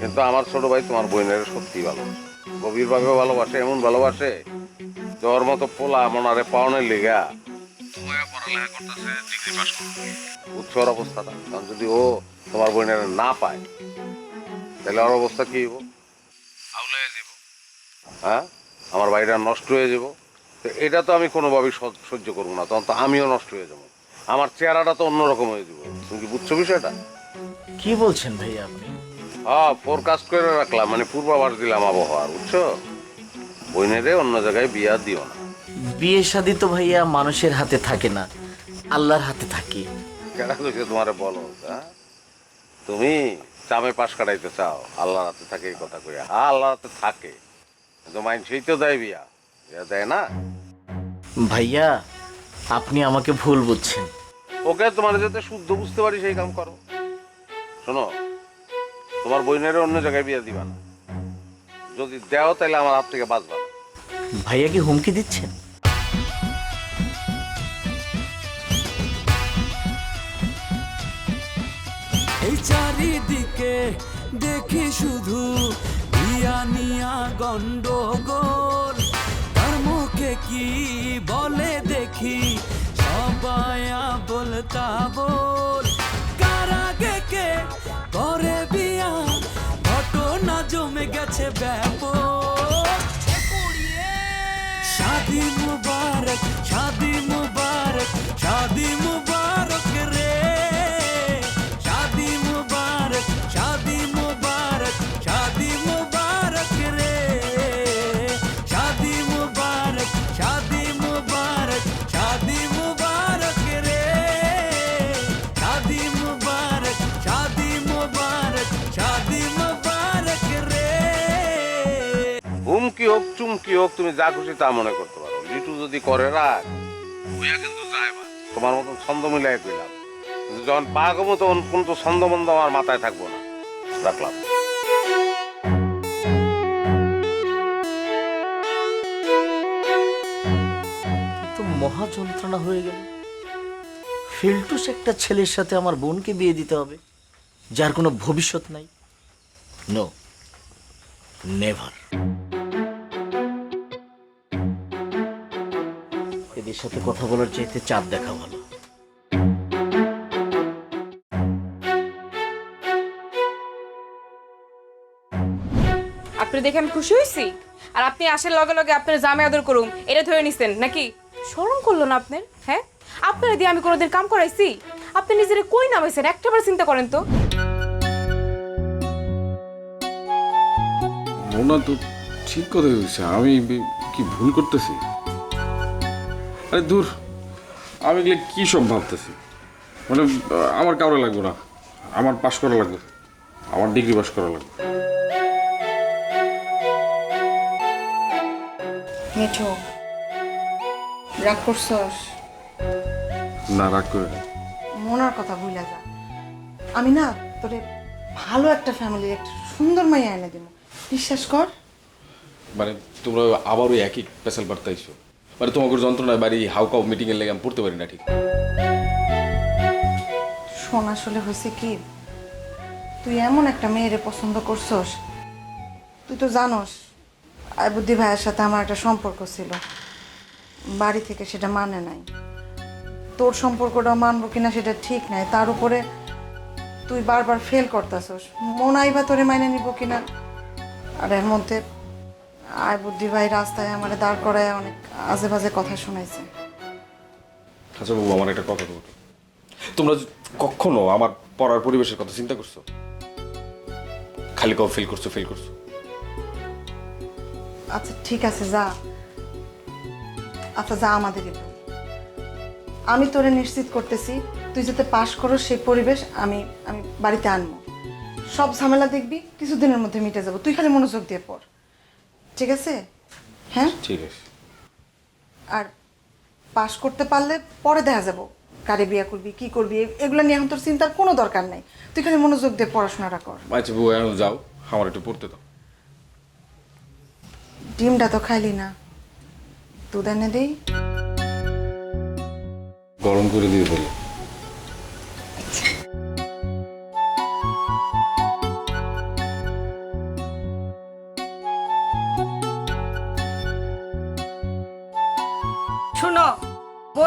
কিন্তু আমার ছোট ভাই তোমার বোনের সত্যি ভালো। গভীরভাবে ভালোবাসে এমন ভালোবাসে যে ওর মতো পোলা মনারে পাওনের লিগা। পড়ালেখা করতেছে ডিগ্রি পাস করতে ওর অবস্থাটা কারণ যদি ও তোমার বোনের না পায় তাহলে ওর অবস্থা কি হইব? যাব হ্যাঁ আমার বাড়িটা নষ্ট হয়ে যাব তো এটা তো আমি কোনোভাবেই সহ্য- সহ্য করব না তখন তো আমিও নষ্ট হয়ে যাব। আমার চেহারাটা তো অন্যরকম হয়ে যাব তুমি কি বুঝছ বিষয়টা? কি বলছেন ভাইয়া আপনি? হ্যাঁ ফোরকাস্ট করে রাখলাম মানে পূর্বাভাস দিলাম আবহাওয়ার বুঝছ? বইনেরে অন্য জায়গায় বিয়া দিও না। বিয়ে শাদী তো ভাইয়া মানুষের হাতে থাকে না আল্লাহর হাতে থাকে। কেনা কইছে তোমারে বলো হ্যাঁ? তুমি চামে পাশ কাটাইতে চাও আল্লাহর হাতে থাকে এই কথা কইয়া। হ্যাঁ আল্লাহর হাতে থাকে কিন্তু মাইন সেই তো দেয় বিয়া। বিয়া দেয় না? ভাইয়া আপনি আমাকে ভুল বুঝছেন। ওকে তোমার যাতে শুদ্ধ বুঝতে পারি সেই কাম করো। শোনো তোমার বইনের অন্য জায়গায় বিয়ে দিবা না। যদি দেও তাহলে আমার হাত থেকে বাঁচবা ভাইয়া কি হুমকি দিচ্ছেন এই চারিদিকে দেখি শুধু ইয়া নিয়া গন্ডগোল। তার মুখে কি বলে দেখি? সবাই বলতা বল। জমে গেছে ব্যাপক। শাদি মুবারক শাদি মুবারক শাদি মুবারক রে। হোক চুমকি হোক তুমি যা খুশি তা মনে করতে পারো। লিটু যদি করে রাখ কিন্তু তোমার মতন ছন্দ মিলাই কিন্তু যখন পা কমো তখন কোন তো ছন্দ মন্দ আমার মাথায় থাকব না। রাখলাম। মহা যন্ত্রণা হয়ে গেল। ফিল্টুস একটা ছেলের সাথে আমার বোনকে বিয়ে দিতে হবে, যার কোনো ভবিষ্যৎ নাই। নো নেভার এদের সাথে কথা বলার চাইতে চাঁদ দেখা ভালো। আপনি দেখে আমি খুশি হয়েছি আর আপনি আসার লগে লগে আপনার জামে আদর করুম এটা ধরে নিছেন নাকি? শরম করল না আপনার হ্যাঁ? আপনার দিয়ে আমি কোনোদিন কাম করাইছি? আপনি নিজের কই নামাইছেন? একটাবার চিন্তা করেন তো। মোনা তো ঠিক কথা হয়েছে আমি কি ভুল করতেছি? আরে দূর। আমি এগুলো কি সব ভাবতেছি? মানে আমার কাউরে লাগবে না। আমার পাশ করা লাগবে। আমার ডিগ্রি পাস করা লাগবে। মিঠু রাগ করছস? না রাগ করে না। মনার কথা ভুলে যা। আমি না তোরে ভালো একটা ফ্যামিলির একটা সুন্দর মাইয়া এনে দিব। বিশ্বাস কর। মানে তোমরা আবারও একই পেশাল বার্তাইছো মানে তোমাকে যন্ত্রণায় বাড়ি হাউকাও মিটিংয়ের লেগে আমি পড়তে পারি না ঠিক। শোন, আসলে হয়েছে কি? তুই এমন একটা মেয়েরে পছন্দ করছস, তুই তো জানোস আইবুদ্দি ভাইয়ের সাথে আমার একটা সম্পর্ক ছিল। বাড়ি থেকে সেটা মানে নাই। তোর সম্পর্কটা মানবো কিনা সেটা ঠিক নাই। তার উপরে তুই বারবার ফেল করতেছস। মনাই বা তোরে মাইনে নিব কিনা? আর এর মধ্যে আয় বুদ্ধি ভাই রাস্তায় আমার দাঁড় করায় অনেক আজে বাজে কথা শোনাইছে। আচ্ছা বাবু আমার একটা কথা বলো। তোমরা কখনো আমার পড়ার পরিবেশের কথা চিন্তা করছ? খালি কবে ফিল করছ ফিল করছ? আচ্ছা ঠিক আছে যা। আচ্ছা যা আমাদের আমি তোরে নিশ্চিত করতেছি তুই যাতে পাশ করো সেই পরিবেশ আমি আমি বাড়িতে আনব। সব ঝামেলা দেখবি কিছুদিনের মধ্যে মিটে যাব। তুই খালি মনোযোগ দিয়ে পড়। ঠিক আছে? হ্যাঁ? ঠিক আছে। আর পাশ করতে পারলে পরে দেখা যাব। কারে বিয়া করবি কি করবি এগুলো নিয়ে এখন তোর চিন্তার কোনো দরকার নাই। তুই খালি মনোযোগ দিয়ে পড়াশোনাটা কর। আচ্ছা বউ এখন যাও আমার একটু পড়তে দাও। ডিমটা তো খাইলি না। দুধ এনে দেই। গরম করে দিয়ে বলে।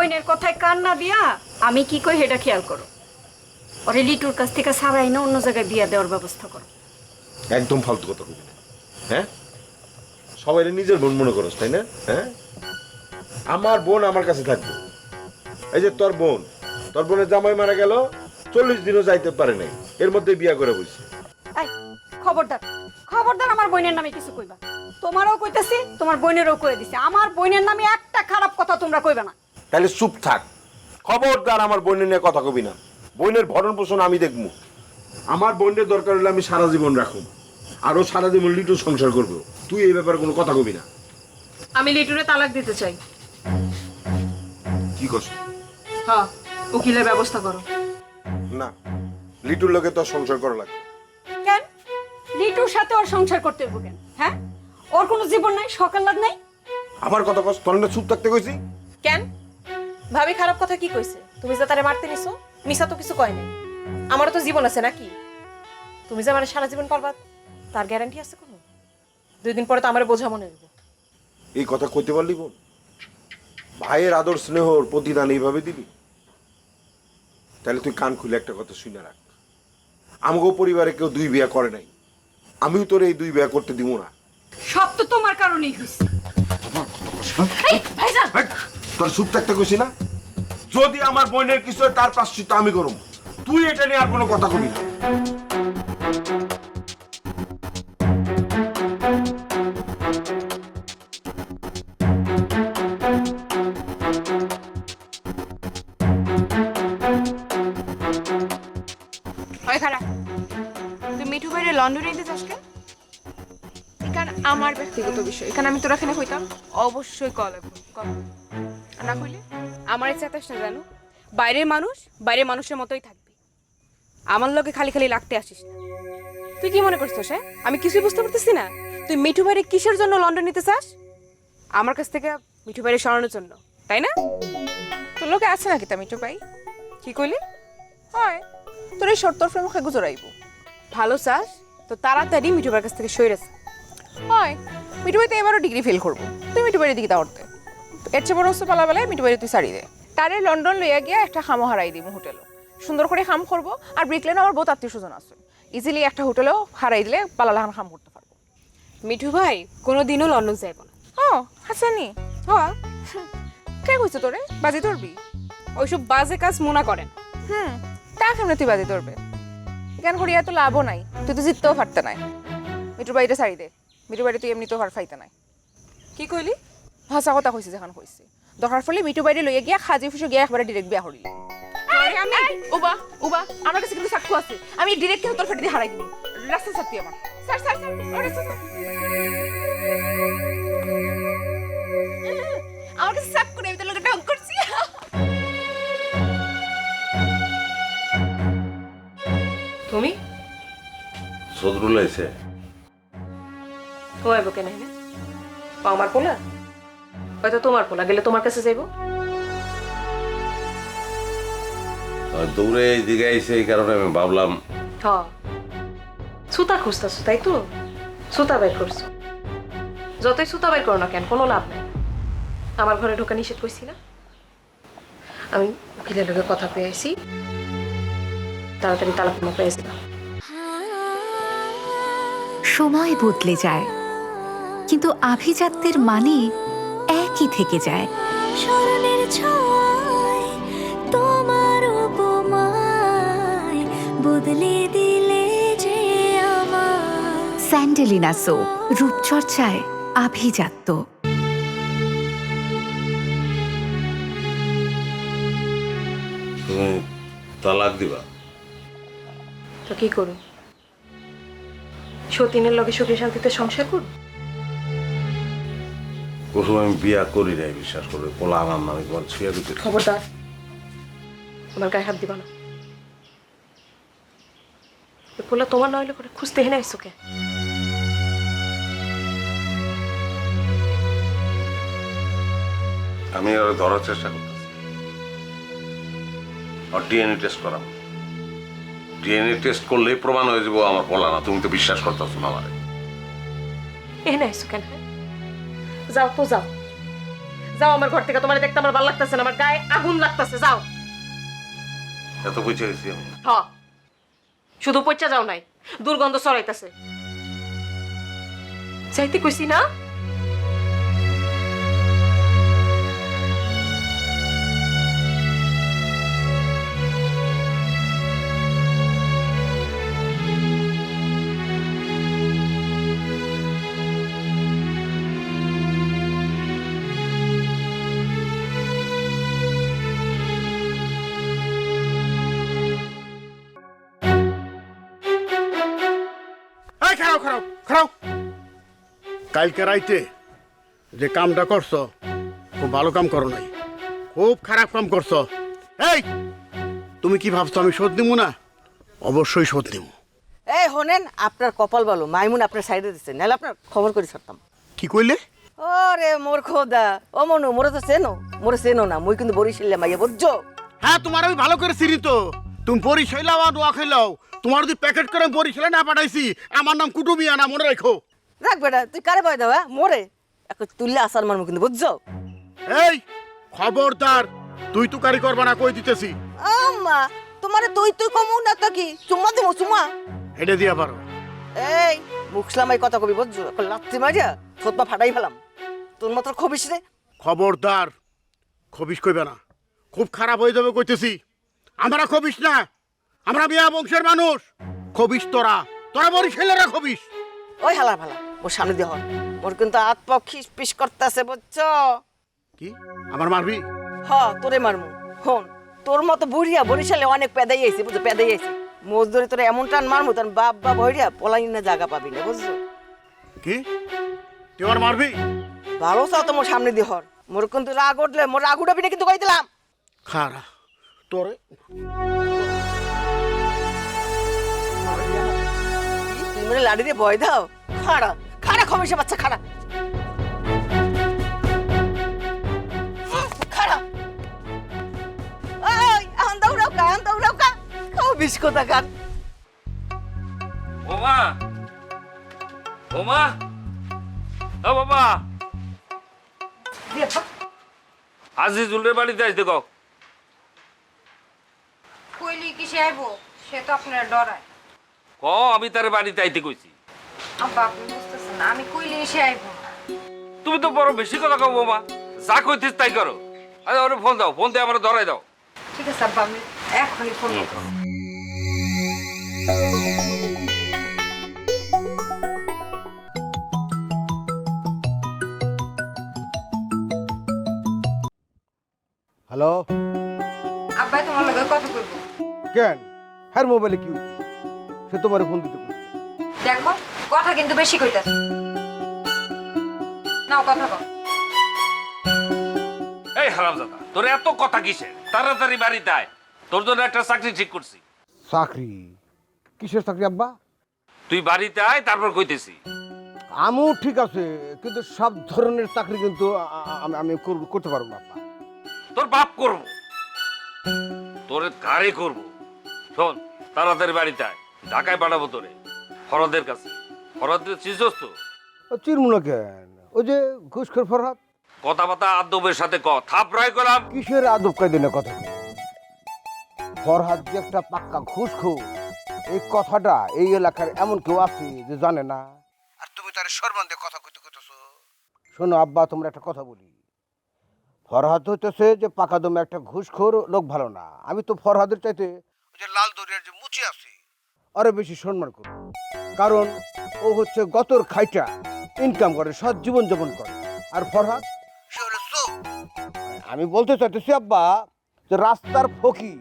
বইনের কথায় কান না দিয়া আমি কি কই সেটা খেয়াল করো। ওরে লিটুর কাছ থেকে সারাই না অন্য জায়গায় বিয়া দেওয়ার ব্যবস্থা করো। একদম ফালতু কথা কবি হ্যাঁ? সবাই নিজের বোন মনে করস তাই না? হ্যাঁ? আমার বোন আমার কাছে থাকবে। এই যে তোর বোন তোর বোনের জামাই মারা গেল চল্লিশ দিনও যাইতে পারে নাই। এর মধ্যে বিয়া করে এই খবরদার খবরদার আমার বোনের নামে কিছু কইবা। তোমারও কইতাছি তোমার বোনেরও কয়ে দিছে। আমার বোনের নামে একটা খারাপ কথা তোমরা কইবা না। তাহলে চুপ থাক। খবরদার আমার বোনের নিয়ে কথা কবি না। বোনের ভরণ পোষণ আমি দেখব। আমার বোনের দরকার হলে আমি সারা জীবন রাখুন আরও সারা জীবন লিটু সংসার করব। তুই এই ব্যাপারে কোনো কথা কবি না। আমি লিটুরে তালাক দিতে চাই। কি করছ? হ্যাঁ উকিলের ব্যবস্থা করো। না লিটুর লোকে তো সংসার করা লাগে কেন? লিটুর সাথে ওর সংসার করতে হইব কেন? হ্যাঁ? ওর কোনো জীবন নাই সকাল লাগ নাই? আমার কথা কস তোর না চুপ থাকতে কইছি? কেন? ভাবি খারাপ কথা কি কইছে তুমি যে তারে মারতে নিছো মিসা তো কিছু কয় নাই আমারও তো জীবন আছে নাকি তুমি যে আমার সারা জীবন পারবা তার গ্যারান্টি আছে কোনো দুই দিন পরে তো আমার বোঝা মনে হইব এই কথা কইতে পারলি বোন ভাইয়ের আদর স্নেহর প্রতিদান এইভাবে দিবি তাহলে তুই কান খুলে একটা কথা শুনে রাখ আমাকেও পরিবারে কেউ দুই বিয়া করে নাই আমিও তোর এই দুই বিয়া করতে দিব না সব তো তোমার কারণেই হইছে হেই, তোর চুপ থাকতে কইছি না? যদি আমার বোনের কিছু হয়, তার প্রাশ্চিত্য আমি করুম। তুই এটা নিয়ে আর কোনো কথা কবি না। আমার ব্যক্তিগত বিষয়। এখানে আমি তোর এখানে হইতাম? অবশ্যই কল কল। না হইলে আমার ইচ্ছা চাতাস না জানো? বাইরের মানুষ বাইরের মানুষের মতোই থাকবি। আমার লগে খালি খালি লাগতে আসিস না। তুই কি মনে করছিস হ্যাঁ? আমি কিছুই বুঝতে পারতেছি না। তুই মিঠু ভাইরে কিসের জন্য লন্ডন নিতে চাস? আমার কাছ থেকে মিঠু ভাইরে সরানোর জন্য, তাই না? তোর লোকে আছে নাকি তা মিঠু ভাই? কি কইলি? হয়। তোর এই শর্তর ফ্রেম মুখে গুজরাইব ভালো চাস, তো তাড়াতাড়ি মিঠু ভাইয়ের কাছ থেকে সইরেছে হয়। মিঠু ভাই তো এবারও ডিগ্রি ফেল করব। তুই মিঠু ভাইয়ের দিকে দাওয়ারতে এর চেয়ে বড় হচ্ছে পালা বেলায় মিঠু ভাইয়ের তুই সারি দে। তারে লন্ডন লইয়া গিয়া একটা খামো হারাই দিব হোটেলও সুন্দর করে খাম করব আর ব্রিকলেন আমার বহুত আত্মীয় স্বজন আছে। ইজিলি একটা হোটেলেও হারাই দিলে পালালাহান খাম করতে পারব। মিঠু ভাই কোনো দিনও লন্ডন যাইব না। ও হাসানি হ্যাঁ কে কইছে তোরে? বাজি ধরবি? ওইসব বাজে কাজ মনে করেন হুম তা কেমনে তুই বাজি ধরবে? এখান করিয়া তো লাভও নাই তুই তো জিততেও পারতে নাই। মিটুর বাড়িতে ছাড়ি দে মিটুর বাড়ি তুই এমনিতেও হার ফাইতে নাই। কি কইলি? ভাষা কথা কইছি যেখান কইছি দরকার ফলে মিটু বাইরে লইয়া গিয়া খাজি ফুসে গিয়া একবারে ডিরেক্ট বিয়া করিলি আমি উবা উবা আমার কাছে কিন্তু সাক্ষ্য আছে। আমি ডিরেক্ট কিন্তু তোর ফেটে দিয়ে হারাই দিবি রাস্তা ছাড়তি আমার স্যার স্যার স্যার আমার কাছে সাক্ষ্য নেই আমি তোর লোকে ঢং করছি তুমি? সদরুল আইছে ও আইব কেন এখানে ও আমার পোলা হয়তো তোমার পোলা গেলে তোমার কাছে যাইবো। দৌড়ে এইদিকে আইছে এই কারণে আমি ভাবলাম হ। সুতা খুঁজতেছো তাই তো? সুতা বের করছ। যতই সুতা বের করো না কেন কোনো লাভ নেই। আমার ঘরে ঢোকা নিষেধ করছি না। আমি উকিলের লোকের কথা পেয়েছি তাড়াতাড়ি তালাক মা পেয়েছিলাম সময় বদলে যায়। কিন্তু আভিজাত্যের মানে একই থেকে যায়। স্মরণের তোমার উপমায় বদলে দিলে যে আমার স্যান্ডেলিনা সো রূপচর্চায় আভিজাত্য। তুমি তালাক দিবা। তো কি করুন সতীনের লগে সুখে শান্তিতে সংসার করুন প্রথমে আমি বিয়া করি নাই বিশ্বাস করবে পোলা আমার নামে তোমার ছুঁয়া দিতে খবরদার আমার গায়ে হাত দিবা না। পোলা তোমার নইলে করে খুঁজতে হেনে আইসো কে? আমি আর ধরার চেষ্টা করতেছি। আর ডিএনএ টেস্ট করাম ডিএনএ টেস্ট করলেই প্রমাণ হয়ে যাব আমার পোলা না তুমি তো বিশ্বাস করতেছো না আমারে। এখানে আইসো কেন হ্যাঁ? যাও তো যাও। যাও আমার ঘর থেকে তোমার দেখতে আমার ভালো লাগতেছে না আমার গায়ে আগুন লাগতেছে যাও। এত বুঝে গেছি আমি। হ। শুধু পচা যাও নাই দুর্গন্ধ ছড়াইতেছে। যাইতে কইছি না? এই খারাপ খারাপ খারাপ কালকে রাইতে যে কামটা করছ খুব ভালো কাম করো নাই। খুব খারাপ কাম করছ। এই তুমি কি ভাবছ আমি শোধ দিব না? অবশ্যই শোধ দিব এই হনেন আপনার কপাল ভালো মাইমুন আপনার সাইডে দিচ্ছে নাহলে আপনার খবর করে ছাড়তাম। কি কইলে? ওরে মোর খোদা ও মনু মোরে তো চেনো মোরে চেনো না মুই কিন্তু বরিশালে মাইয়া বুঝছ হ্যাঁ তোমার আমি ভালো করে চিনি তো। তুমি বরিশাল আর দোয়া খাইলাও তোমার যদি প্যাকেট করে আমি বরিশালে না পাঠাইছি আমার নাম কুটুমিয়া না মনে রাখো। রাখ বেটা তুই কারে পাই দাও হ্যাঁ? মোরে। এখন তুললে আসার মারমু কিন্তু বুঝছ? এই খবরদার তুই তো কারি করবা না কই দিতেছি? আম্মা তোমারে তুই তুই কমু না তো কি? চুম্মা দেবো চুম্মা। হেডে দিয়া পারো। এই মুখলামাই কথা কবি বুঝছ? এখন লাত্তি মারিয়া থোতমা ফাটাই ফেলাম। তোর মাত্র খবিস রে। খবরদার খবিস কইবে না। খুব খারাপ হয়ে যাবে কইতেছি। আমরা খবিস না। আমরা বিয়া বংশের মানুষ। খবিস তোরা। তোরা বরিশালেরা খবিস ওই হালা ফালা ওর সামনে দিয়ে হন ওর কিন্তু হাত পা খিস পিস করতেছে বুঝছ? কি? আমার মারবি? হ তোরে মারমু। হন তোর মতো বুড়িয়া বরিশালে অনেক পেদাই আইছে বুঝছ? পেদাই আইছে। মজদুরি তোরে এমন টান মারমু তোর বাপ বাপ হইয়া পলাই না জায়গা পাবি না বুঝছ? কি? তুই আমার মারবি? ভালো চাও তো মোর সামনে দিয়ে হর মোর কিন্তু রাগ উঠলে মোর রাগ উঠাবি না কিন্তু কই দিলাম খারা। তোরে তুই মনে লাড়ি দিয়ে ভয় দাও? খাড়া খাড়া খমেশে বাচ্চা খাড়া। খাড়া। ওই এখন দৌড়াও কা এখন দৌড়াও কা খাও বিস্কুট কার ওমা ওমা ও বাবা আজিজুলের বাড়িতে আসতে কও সে আইবো সে তো আপনার ডরায়। ক আমি তার বাড়িতে আইতে কইছি। আব্বা আপনি বুঝতেছেন না আমি কইলি সে আইবো। তুমি তো বড় বেশি কথা কও বৌমা যা কইতিস তাই করো। আরে ওরে ফোন দাও ফোন দিয়ে আমার ধরাই দাও। ঠিক আছে আব্বা আমি এখনই ফোন হ্যালো? আব্বাই তোমার লগে কথা কইবো। কেন? হ্যাঁ মোবাইলে কি হইছে? সে তোমার ফোন দিতে। দেখো কথা কিন্তু বেশি কইতাছ। নাও কথা কও। এই হারামজাদা তোর এত কথা কিসের? তাড়াতাড়ি বাড়িতে আয়। তোর জন্য একটা চাকরি ঠিক করছি। চাকরি? কিসের চাকরি আব্বা? তুই বাড়িতে আয় তারপর কইতেছি। আমিও ঠিক আছে কিন্তু সব ধরনের চাকরি কিন্তু আমি আমি কর- করতে পারব না আব্বা। তোর বাপ করব। তোর কারে করব। শোন তাড়াতাড়ি বাড়িতে আয়। ঢাকায় পাঠাবো তোরে। ফরদের কাছে। ফরদের চিজস তো? চিরমুনা কেন? ওই যে ঘুষখোর ফরহাদ? কথাবার্তা আদবের সাথে ক থাপড়াই করলাম কিসের আদব কায়দিনে কথা? ফরহাদ যে একটা পাক্কা ঘুষখোর এই কথাটা এই এলাকার এমন কেউ আছে যে জানে না। আর তুমি তার সর্বান্ধে কথা কইতে কইতেছো? শোনো আব্বা তোমরা একটা কথা বলি। ফরহাদ হইতেছে যে পাকা দমে একটা ঘুষখোর লোক ভালো না। আমি তো ফরহাদের চাইতে ওই যে লাল দরিয়ার যে মুচি আছে। আরও বেশি সম্মান করব কারণ ও হচ্ছে গতর খাইটা ইনকাম করে সৎ জীবন যাপন করে। আর ফরহাদ? সে হলো চোর। আমি বলতে চাইতেছি আব্বা যে রাস্তার ফকি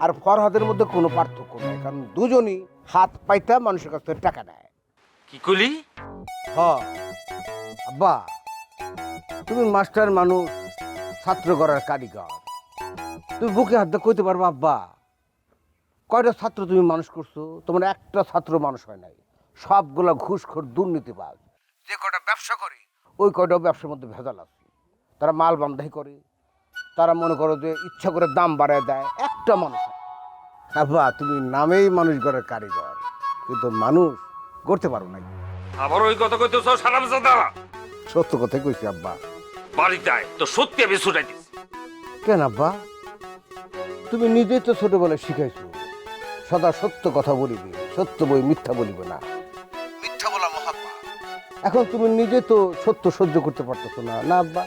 আর ফরহাদের মধ্যে কোনো পার্থক্য নেই কারণ দুজনই হাত পাইতা মানুষের কাছ থেকে টাকা নেয়। কি কলি? হ। আব্বা তুমি মাস্টার মানুষ ছাত্র করার কারিগর। তুমি বুকে হাত দিয়ে কইতে পারবা আব্বা কয়টা ছাত্র তুমি মানুষ করছ? তোমার একটা ছাত্র মানুষ হয় নাই। সবগুলা ঘুষখোর দুর্নীতিবাজ। যে কয়টা ব্যবসা করে ওই কয়টা ব্যবসার মধ্যে ভেজাল আছে। তারা মাল বান্ধাই করে। তারা মনে করো যে ইচ্ছা করে দাম বাড়ায় দেয়। একটা মানুষ। আব্বা তুমি নামেই মানুষ গড়ের কারিগর। কিন্তু মানুষ গড়তে পারো নাই। আবার ওই কথা কইতেছ হারামজাদা সত্য কথাই কইছি আব্বা। বাড়িতে আয় তো সত্যি আমি ছুটাইতেছি। কেন আব্বা? তুমি নিজেই তো ছোটবেলায় শিখাইছো। সদা সত্য কথা বলিবে সত্য বই মিথ্যা বলিবে না। মিথ্যা বলা মহাত্মা। এখন তুমি নিজে তো সত্য সহ্য করতে পারতেছো না না আব্বা?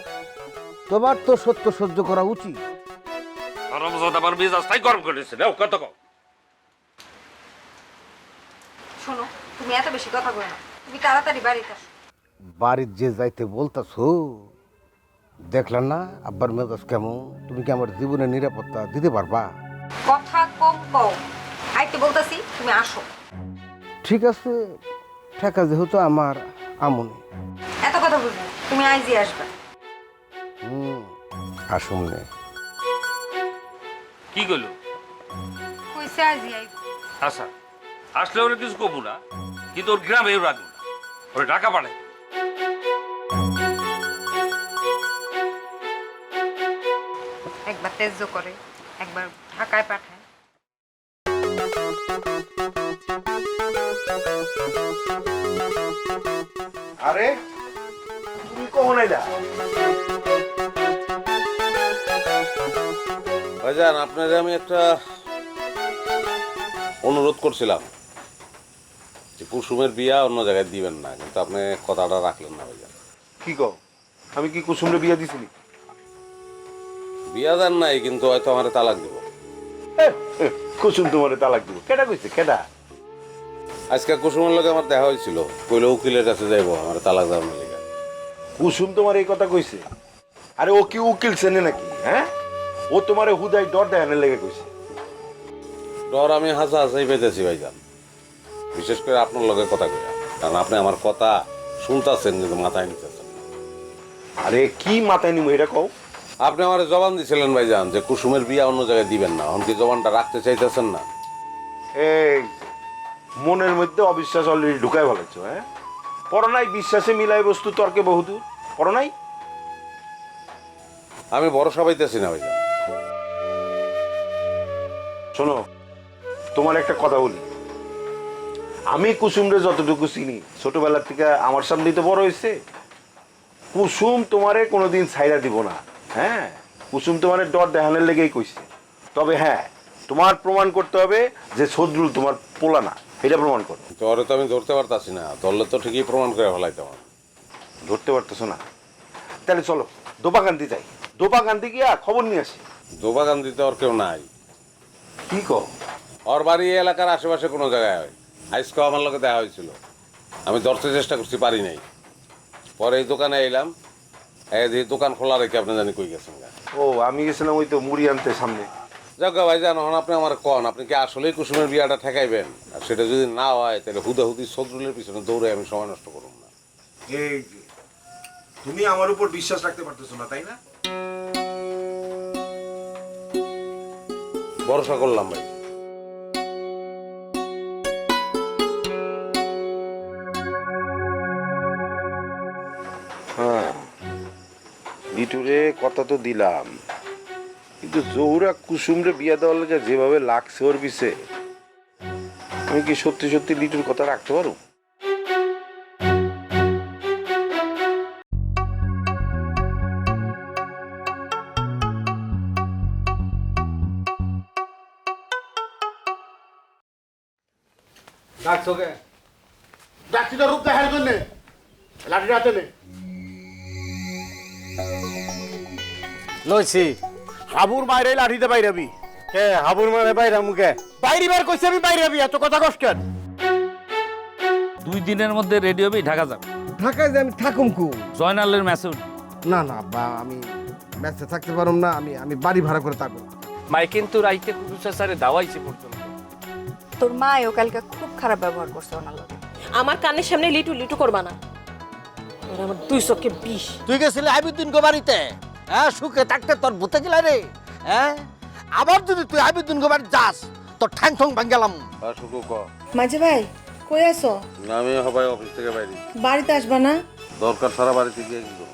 তোমার তো সত্য সহ্য করা উচিত। গরম জোত আমার মেজাজটাই গরম করেছে নাও কত কম শোনো তুমি এত বেশি কথা বলো না তুমি তাড়াতাড়ি বাড়িতে আসো। বাড়ির যে যাইতে বলতাছো দেখলাম না আব্বার মেজাজ কেমন? তুমি কি আমার জীবনের নিরাপত্তা দিতে পারবা? কথা কম কও। আইতে বলতাছি তুমি আসো। ঠিক আছে ঠেকা যেহেতু আমার আমনি। এত কথা বুঝবে তুমি আইজি আসবে। হুম আসুন নে কি করল কইছে আইজি আইব। আচ্ছা আসলে ওরা কিছু কমু না কিন্তু ওর গ্রামেও রাখব না। ওরা টাকা পাঠায় একবার তেজ্য করে একবার ঢাকায় পাঠায়। আরে তুমি কখন ভাইজান আপনাদের আমি একটা অনুরোধ করছিলাম যে কুসুমের বিয়া অন্য জায়গায় দিবেন না কিন্তু আপনি কথাটা রাখলেন না ভাইজান। কি কও? আমি কি কুসুমরে বিয়া দিছিলি? বিয়া দেন নাই কিন্তু হয়তো আমার তালাক দিব। কুসুম তোমারে তালাক দিব। কেডা কইছে? কেডা? আজকে কুসুমের লোকে আমার দেখা হয়েছিল। কইলে উকিলের কাছে যাইবো আমার তালাক দেওয়ার লেগে কুসুম তোমার এই কথা কইছে? আরে ও কি উকিল চেনে নাকি হ্যাঁ? ও তোমারে হুদাই ডর দেয়ানের লেগে কইছে। ডর আমি হাসা হাসাই পেতেছি ভাইজান। বিশেষ করে আপনার লগে কথা কইয়া। কারণ আপনি আমার কথা শুনতেছেন কিন্তু মাথায় নিতেছেন আরে কি মাথায় নিব এটা কও। আপনি আমার জবান দিছিলেন ভাইজান যে কুসুমের বিয়া অন্য জায়গায় দিবেন না। এখন কি জবানটা রাখতে চাইতেছেন না? এই মনের মধ্যে অবিশ্বাস অলরেডি ঢুকাই ফেলেছো হ্যাঁ? পড়ো নাই বিশ্বাসে মিলাই বস্তু তর্কে বহুদূর। পড়ো নাই আমি ভরসা পাইতেছি না ভাইজান। শোনো তোমার একটা কথা বলি। আমি কুসুমরে যতটুকু চিনি ছোটবেলার থেকে আমার সামনেই তো বড় হয়েছে। কুসুম তোমারে কোনোদিন ছাইরা দিব না হ্যাঁ? কুসুম তোমারে ডর দেখানোর লেগেই কইছে। তবে হ্যাঁ তোমার প্রমাণ করতে হবে যে সদরুল তোমার পোলা না। এটা প্রমাণ করো। তোরে তো আমি ধরতে পারতাছি না। ধরলে তো ঠিকই প্রমাণ করে ফেলাইতাম ধরতে পারতেছো না? তাহলে চলো দোপা দোপাকান্দি যাই। দোপাকান্দি গিয়া খবর নিয়ে আসি। দোবাগান্দিতে ওর কেউ নাই। কি কও? ওর বাড়ি এই এলাকার আশেপাশে কোনো জায়গায় হয়। আজকেও আমার লোকে দেখা হয়েছিল। আমি ধরতে চেষ্টা করছি পারি নাই। পরে এই দোকানে এলাম। এই যে দোকান খোলা রেখে আপনি জানি কই গেছেন ও আমি গেছিলাম ওই তো মুড়ি আনতে সামনে। যাক ভাই জান আপনি আমার কন আপনি কি আসলেই কুসুমের বিয়াটা ঠেকাইবেন? আর সেটা যদি না হয় তাহলে হুদাহুদি সদরুলের পিছনে দৌড়ে আমি সময় নষ্ট করব না। এই যে, তুমি আমার উপর বিশ্বাস রাখতে পারতেছো না তাই না? ভরসা করলাম ভাই। হ্যাঁ লিটুরে কথা তো দিলাম। কিন্তু জহুরা কুসুমরে বিয়া দেওয়ার লেগে যেভাবে লাগছে ওর বিষে আমি কি সত্যি সত্যি লিটুর কথা রাখতে পারো ডাকছো কে? ডাকছি তো রূপ দেখার জন্য। লাঠি হাতে নে। লইছি। হাবুর বাইরে লাঠিতে বাইরাবি। কে হাবুর মারে বাইরা মুখে বাইরে বার কইছি আমি বাইরাবি এত কথা কষ্ট দুই দিনের মধ্যে রেডি হবি ঢাকা যাবে। ঢাকায় যে আমি থাকুম কু? জয়নালের ম্যাচে না না বা আমি ম্যাচে থাকতে পারুম না আমি আমি বাড়ি ভাড়া করে থাকব। মাই কিন্তু রাইতে কুরুসা স্যারে দাওয়াইছে পর্যন্ত। তোর মা ও কালকে খুব খারাপ ব্যবহার করছে ওনার লগে। আমার কানের সামনে লিটু লিটু করবা না। ওরা আমার দুই চোখে বিষ। তুই গেছিলি আবিদ্দিন গো বাড়িতে? হ্যাঁ সুখে থাকতে তোর ভূতে গেলা রে হ্যাঁ? আবার যদি তুই আবিদ্দিন গো বাড়ি যাস তোর ঠ্যাং ঠং ভাঙ্গালাম। আর শুধু ক। মাঝে ভাই কই আছো? না আমি হবাই অফিস থেকে বাইরে। বাড়িতে আসবা না? দরকার সারা বাড়িতে গিয়ে কি করব?